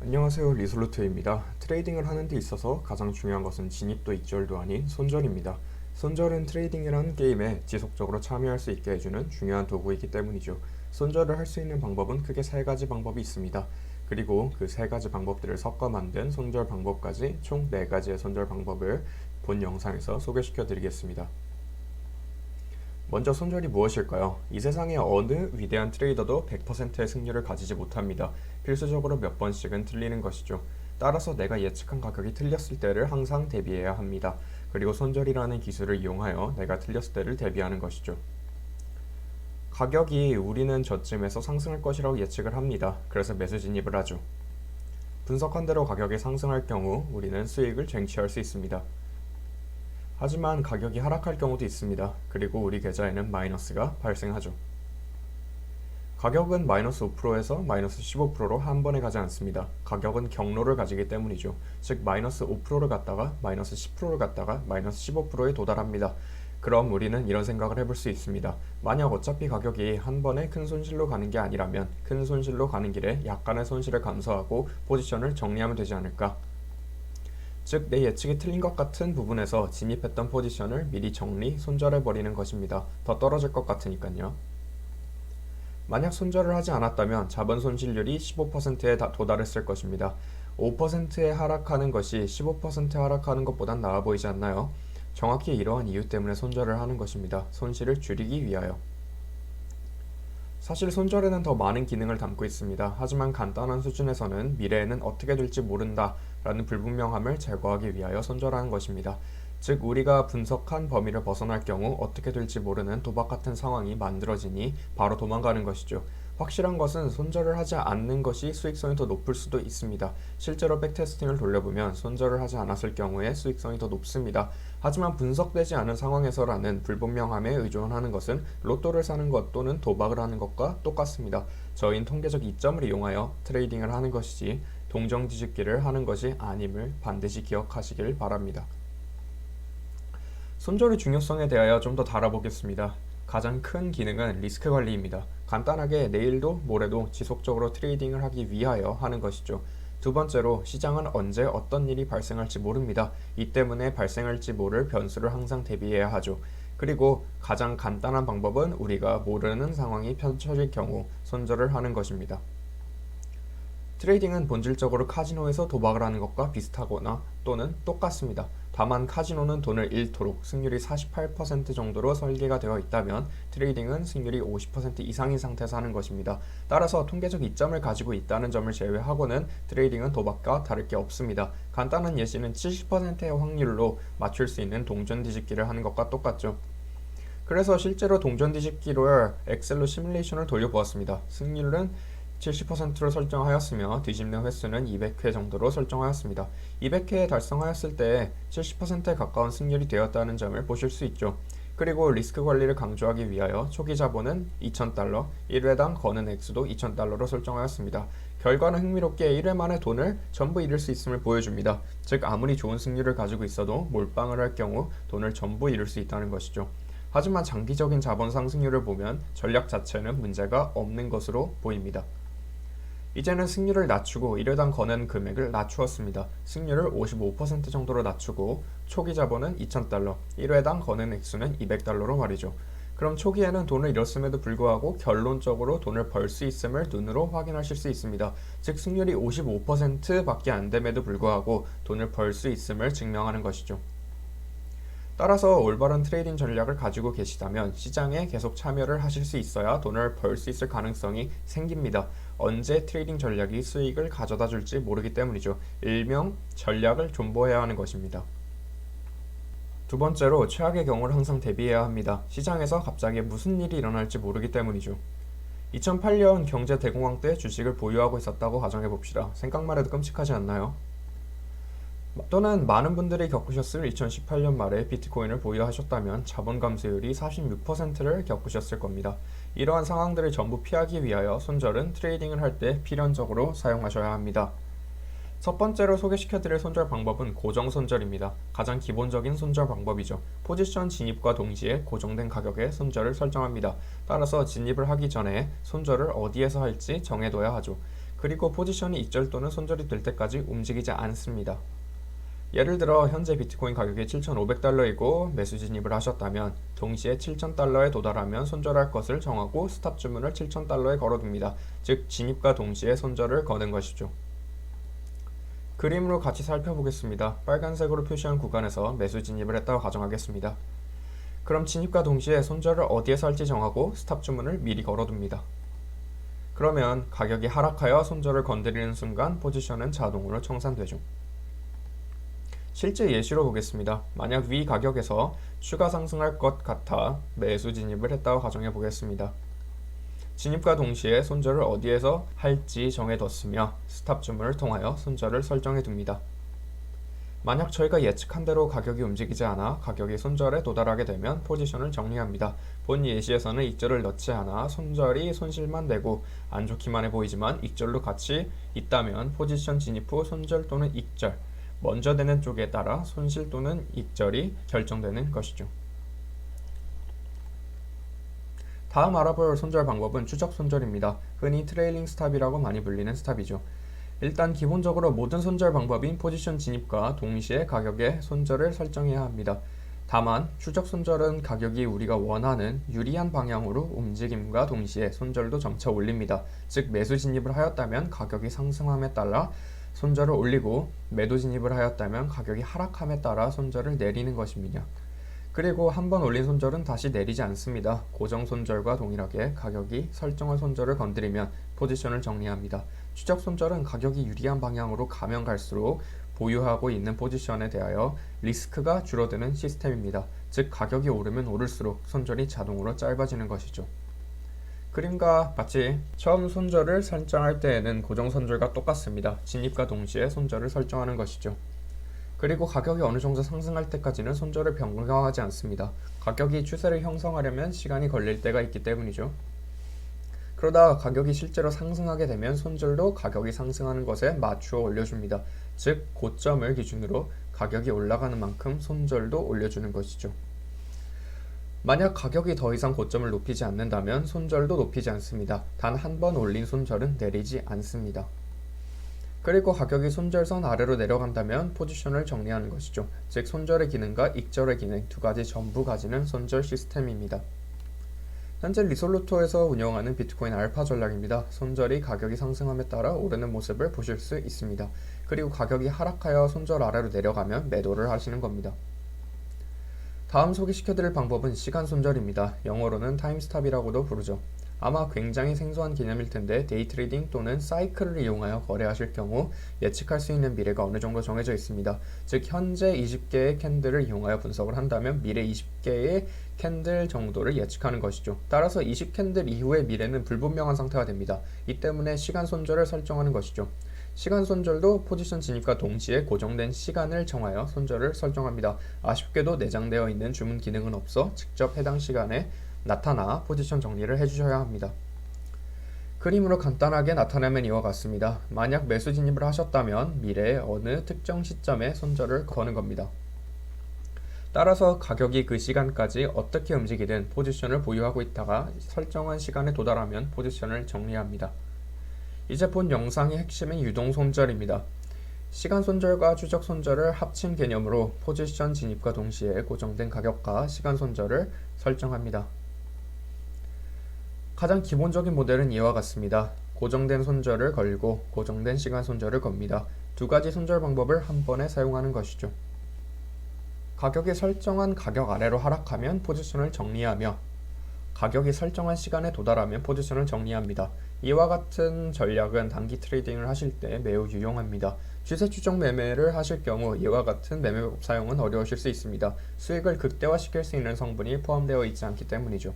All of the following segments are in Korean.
안녕하세요 리솔루트입니다. 트레이딩을 하는 데 있어서 가장 중요한 것은 진입도 익절도 아닌 손절입니다. 손절은 트레이딩이라는 게임에 지속적으로 참여할 수 있게 해주는 중요한 도구이기 때문이죠. 손절을 할 수 있는 방법은 크게 세 가지 방법이 있습니다. 그리고 그 세 가지 방법들을 섞어 만든 손절 방법까지 총 네 가지의 손절 방법을 본 영상에서 소개시켜 드리겠습니다. 먼저 손절이 무엇일까요? 이 세상의 어느 위대한 트레이더도 100%의 승률을 가지지 못합니다. 필수적으로 몇 번씩은 틀리는 것이죠. 따라서 내가 예측한 가격이 틀렸을 때를 항상 대비해야 합니다. 그리고 손절이라는 기술을 이용하여 내가 틀렸을 때를 대비하는 것이죠. 가격이 우리는 저쯤에서 상승할 것이라고 예측을 합니다. 그래서 매수 진입을 하죠. 분석한 대로 가격이 상승할 경우 우리는 수익을 쟁취할 수 있습니다. 하지만 가격이 하락할 경우도 있습니다. 그리고 우리 계좌에는 마이너스가 발생하죠. 가격은 마이너스 5%에서 마이너스 15%로 한 번에 가지 않습니다. 가격은 경로를 가지기 때문이죠. 즉 마이너스 5%를 갔다가 마이너스 10%를 갔다가 마이너스 15%에 도달합니다. 그럼 우리는 이런 생각을 해볼 수 있습니다. 만약 어차피 가격이 한 번에 큰 손실로 가는 게 아니라면 큰 손실로 가는 길에 약간의 손실을 감소하고 포지션을 정리하면 되지 않을까? 즉, 내 예측이 틀린 것 같은 부분에서 진입했던 포지션을 미리 정리, 손절해 버리는 것입니다. 더 떨어질 것 같으니까요. 만약 손절을 하지 않았다면 자본 손실률이 15%에 도달했을 것입니다. 5%에 하락하는 것이 15% 하락하는 것보단 나아 보이지 않나요? 정확히 이러한 이유 때문에 손절을 하는 것입니다. 손실을 줄이기 위하여. 사실 손절에는 더 많은 기능을 담고 있습니다. 하지만 간단한 수준에서는 미래에는 어떻게 될지 모른다 라는 불분명함을 제거하기 위하여 손절하는 것입니다. 즉 우리가 분석한 범위를 벗어날 경우 어떻게 될지 모르는 도박 같은 상황이 만들어지니 바로 도망가는 것이죠. 확실한 것은 손절을 하지 않는 것이 수익성이 더 높을 수도 있습니다. 실제로 백테스팅을 돌려보면 손절을 하지 않았을 경우에 수익성이 더 높습니다. 하지만 분석되지 않은 상황에서라는 불분명함에 의존하는 것은 로또를 사는 것 또는 도박을 하는 것과 똑같습니다. 저희는 통계적 이점을 이용하여 트레이딩을 하는 것이지 동정 뒤집기를 하는 것이 아님을 반드시 기억하시길 바랍니다. 손절의 중요성에 대하여 좀더 다뤄보겠습니다. 가장 큰 기능은 리스크 관리입니다. 간단하게 내일도 모레도 지속적으로 트레이딩을 하기 위하여 하는 것이죠. 두 번째로 시장은 언제 어떤 일이 발생할지 모릅니다. 이 때문에 발생할지 모를 변수를 항상 대비해야 하죠. 그리고 가장 간단한 방법은 우리가 모르는 상황이 펼쳐질 경우 손절을 하는 것입니다. 트레이딩은 본질적으로 카지노에서 도박을 하는 것과 비슷하거나 또는 똑같습니다. 다만 카지노는 돈을 잃도록 승률이 48% 정도로 설계가 되어 있다면 트레이딩은 승률이 50% 이상인 상태에서 하는 것입니다. 따라서 통계적 이점을 가지고 있다는 점을 제외하고는 트레이딩은 도박과 다를 게 없습니다. 간단한 예시는 70%의 확률로 맞출 수 있는 동전 뒤집기를 하는 것과 똑같죠. 그래서 실제로 동전 뒤집기로 엑셀로 시뮬레이션을 돌려보았습니다. 승률은 70%로 설정하였으며 뒤집는 횟수는 200회 정도로 설정하였습니다. 200회 달성하였을 때 70%에 가까운 승률이 되었다는 점을 보실 수 있죠. 그리고 리스크 관리를 강조하기 위하여 초기 자본은 2,000달러, 1회당 거는 액수도 2,000달러로 설정하였습니다. 결과는 흥미롭게 1회 만에 돈을 전부 잃을 수 있음을 보여줍니다. 즉 아무리 좋은 승률을 가지고 있어도 몰빵을 할 경우 돈을 전부 잃을 수 있다는 것이죠. 하지만 장기적인 자본 상승률을 보면 전략 자체는 문제가 없는 것으로 보입니다. 이제는 승률을 낮추고 1회당 거는 금액을 낮추었습니다. 승률을 55% 정도로 낮추고 초기 자본은 2,000달러, 1회당 거는 액수는 200달러로 말이죠. 그럼 초기에는 돈을 잃었음에도 불구하고 결론적으로 돈을 벌 수 있음을 눈으로 확인하실 수 있습니다. 즉 승률이 55%밖에 안 됨에도 불구하고 돈을 벌 수 있음을 증명하는 것이죠. 따라서 올바른 트레이딩 전략을 가지고 계시다면 시장에 계속 참여를 하실 수 있어야 돈을 벌 수 있을 가능성이 생깁니다. 언제 트레이딩 전략이 수익을 가져다 줄지 모르기 때문이죠. 일명 전략을 존버해야 하는 것입니다. 두 번째로 최악의 경우를 항상 대비해야 합니다. 시장에서 갑자기 무슨 일이 일어날지 모르기 때문이죠. 2008년 경제 대공황 때 주식을 보유하고 있었다고 가정해 봅시다. 생각만 해도 끔찍하지 않나요? 또는 많은 분들이 겪으셨을 2018년 말에 비트코인을 보유하셨다면 자본 감소율이 46%를 겪으셨을 겁니다. 이러한 상황들을 전부 피하기 위하여 손절은 트레이딩을 할 때 필연적으로 사용하셔야 합니다. 첫 번째로 소개시켜드릴 손절 방법은 고정 손절입니다. 가장 기본적인 손절 방법이죠. 포지션 진입과 동시에 고정된 가격에 손절을 설정합니다. 따라서 진입을 하기 전에 손절을 어디에서 할지 정해둬야 하죠. 그리고 포지션이 익절 또는 손절이 될 때까지 움직이지 않습니다. 예를 들어 현재 비트코인 가격이 7,500달러이고 매수 진입을 하셨다면 동시에 7,000달러에 도달하면 손절할 것을 정하고 스탑 주문을 7,000달러에 걸어둡니다. 즉 진입과 동시에 손절을 거는 것이죠. 그림으로 같이 살펴보겠습니다. 빨간색으로 표시한 구간에서 매수 진입을 했다고 가정하겠습니다. 그럼 진입과 동시에 손절을 어디에서 할지 정하고 스탑 주문을 미리 걸어둡니다. 그러면 가격이 하락하여 손절을 건드리는 순간 포지션은 자동으로 청산되죠. 실제 예시로 보겠습니다. 만약 위 가격에서 추가 상승할 것 같아 매수 진입을 했다고 가정해 보겠습니다. 진입과 동시에 손절을 어디에서 할지 정해뒀으며 스탑 주문을 통하여 손절을 설정해 둡니다. 만약 저희가 예측한 대로 가격이 움직이지 않아 가격이 손절에 도달하게 되면 포지션을 정리합니다. 본 예시에서는 익절을 넣지 않아 손절이 손실만 되고 안 좋기만 해 보이지만 익절도 같이 있다면 포지션 진입 후 손절 또는 익절 먼저 되는 쪽에 따라 손실 또는 익절이 결정되는 것이죠. 다음 알아볼 손절 방법은 추적 손절입니다. 흔히 트레일링 스탑이라고 많이 불리는 스탑이죠. 일단 기본적으로 모든 손절 방법인 포지션 진입과 동시에 가격의 손절을 설정해야 합니다. 다만 추적 손절은 가격이 우리가 원하는 유리한 방향으로 움직임과 동시에 손절도 점차 올립니다. 즉 매수 진입을 하였다면 가격이 상승함에 따라 손절을 올리고 매도 진입을 하였다면 가격이 하락함에 따라 손절을 내리는 것입니다. 그리고 한 번 올린 손절은 다시 내리지 않습니다. 고정 손절과 동일하게 가격이 설정한 손절을 건드리면 포지션을 정리합니다. 추적 손절은 가격이 유리한 방향으로 가면 갈수록 보유하고 있는 포지션에 대하여 리스크가 줄어드는 시스템입니다. 즉 가격이 오르면 오를수록 손절이 자동으로 짧아지는 것이죠. 그림과 같이 처음 손절을 설정할 때에는 고정 손절과 똑같습니다. 진입과 동시에 손절을 설정하는 것이죠. 그리고 가격이 어느 정도 상승할 때까지는 손절을 변경하지 않습니다. 가격이 추세를 형성하려면 시간이 걸릴 때가 있기 때문이죠. 그러다 가격이 실제로 상승하게 되면 손절도 가격이 상승하는 것에 맞추어 올려줍니다. 즉 고점을 기준으로 가격이 올라가는 만큼 손절도 올려주는 것이죠. 만약 가격이 더 이상 고점을 높이지 않는다면 손절도 높이지 않습니다. 단 한 번 올린 손절은 내리지 않습니다. 그리고 가격이 손절선 아래로 내려간다면 포지션을 정리하는 것이죠. 즉 손절의 기능과 익절의 기능 두 가지 전부 가지는 손절 시스템입니다. 현재 리솔루토에서 운영하는 비트코인 알파 전략입니다. 손절이 가격이 상승함에 따라 오르는 모습을 보실 수 있습니다. 그리고 가격이 하락하여 손절 아래로 내려가면 매도를 하시는 겁니다. 다음 소개시켜드릴 방법은 시간 손절입니다. 영어로는 타임스탑이라고도 부르죠. 아마 굉장히 생소한 개념일 텐데 데이 트레이딩 또는 사이클을 이용하여 거래하실 경우 예측할 수 있는 미래가 어느 정도 정해져 있습니다. 즉 현재 20개의 캔들을 이용하여 분석을 한다면 미래 20개의 캔들 정도를 예측하는 것이죠. 따라서 20캔들 이후의 미래는 불분명한 상태가 됩니다. 이 때문에 시간 손절을 설정하는 것이죠. 시간 손절도 포지션 진입과 동시에 고정된 시간을 정하여 손절을 설정합니다. 아쉽게도 내장되어 있는 주문 기능은 없어 직접 해당 시간에 나타나 포지션 정리를 해주셔야 합니다. 그림으로 간단하게 나타내면 이와 같습니다. 만약 매수 진입을 하셨다면 미래의 어느 특정 시점에 손절을 거는 겁니다. 따라서 가격이 그 시간까지 어떻게 움직이든 포지션을 보유하고 있다가 설정한 시간에 도달하면 포지션을 정리합니다. 이제 본 영상의 핵심은 유동 손절입니다. 시간 손절과 추적 손절을 합친 개념으로 포지션 진입과 동시에 고정된 가격과 시간 손절을 설정합니다. 가장 기본적인 모델은 이와 같습니다. 고정된 손절을 걸고 고정된 시간 손절을 겁니다. 두 가지 손절 방법을 한 번에 사용하는 것이죠. 가격이 설정한 가격 아래로 하락하면 포지션을 정리하며 가격이 설정한 시간에 도달하면 포지션을 정리합니다. 이와 같은 전략은 단기 트레이딩을 하실 때 매우 유용합니다. 주세 추정 매매를 하실 경우 이와 같은 매매법 사용은 어려우실 수 있습니다. 수익을 극대화시킬 수 있는 성분이 포함되어 있지 않기 때문이죠.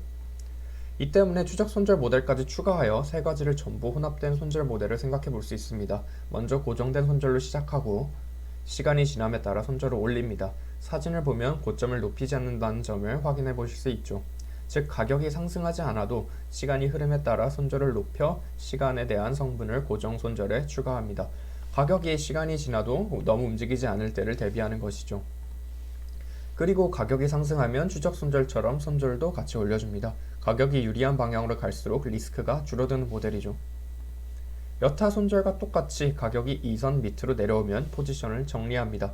이 때문에 추적 손절 모델까지 추가하여 세 가지를 전부 혼합된 손절 모델을 생각해 볼 수 있습니다. 먼저 고정된 손절로 시작하고 시간이 지남에 따라 손절을 올립니다. 사진을 보면 고점을 높이지 않는다는 점을 확인해 보실 수 있죠. 즉 가격이 상승하지 않아도 시간이 흐름에 따라 손절을 높여 시간에 대한 성분을 고정 손절에 추가합니다. 가격이 시간이 지나도 너무 움직이지 않을 때를 대비하는 것이죠. 그리고 가격이 상승하면 추적 손절처럼 손절도 같이 올려줍니다. 가격이 유리한 방향으로 갈수록 리스크가 줄어드는 모델이죠. 여타 손절과 똑같이 가격이 2선 밑으로 내려오면 포지션을 정리합니다.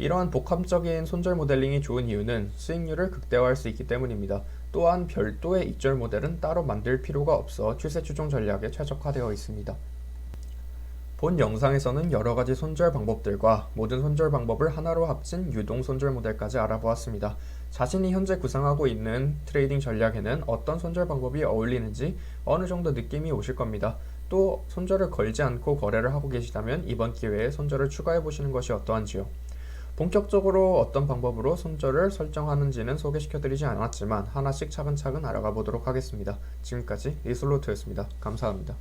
이러한 복합적인 손절 모델링이 좋은 이유는 수익률을 극대화할 수 있기 때문입니다. 또한 별도의 익절 모델은 따로 만들 필요가 없어 추세 추종 전략에 최적화되어 있습니다. 본 영상에서는 여러 가지 손절 방법들과 모든 손절 방법을 하나로 합친 유동 손절 모델까지 알아보았습니다. 자신이 현재 구상하고 있는 트레이딩 전략에는 어떤 손절 방법이 어울리는지 어느 정도 느낌이 오실 겁니다. 또 손절을 걸지 않고 거래를 하고 계시다면 이번 기회에 손절을 추가해 보시는 것이 어떠한지요. 본격적으로 어떤 방법으로 손절을 설정하는지는 소개시켜 드리지 않았지만 하나씩 차근차근 알아가 보도록 하겠습니다. 지금까지 리솔로트였습니다. 감사합니다.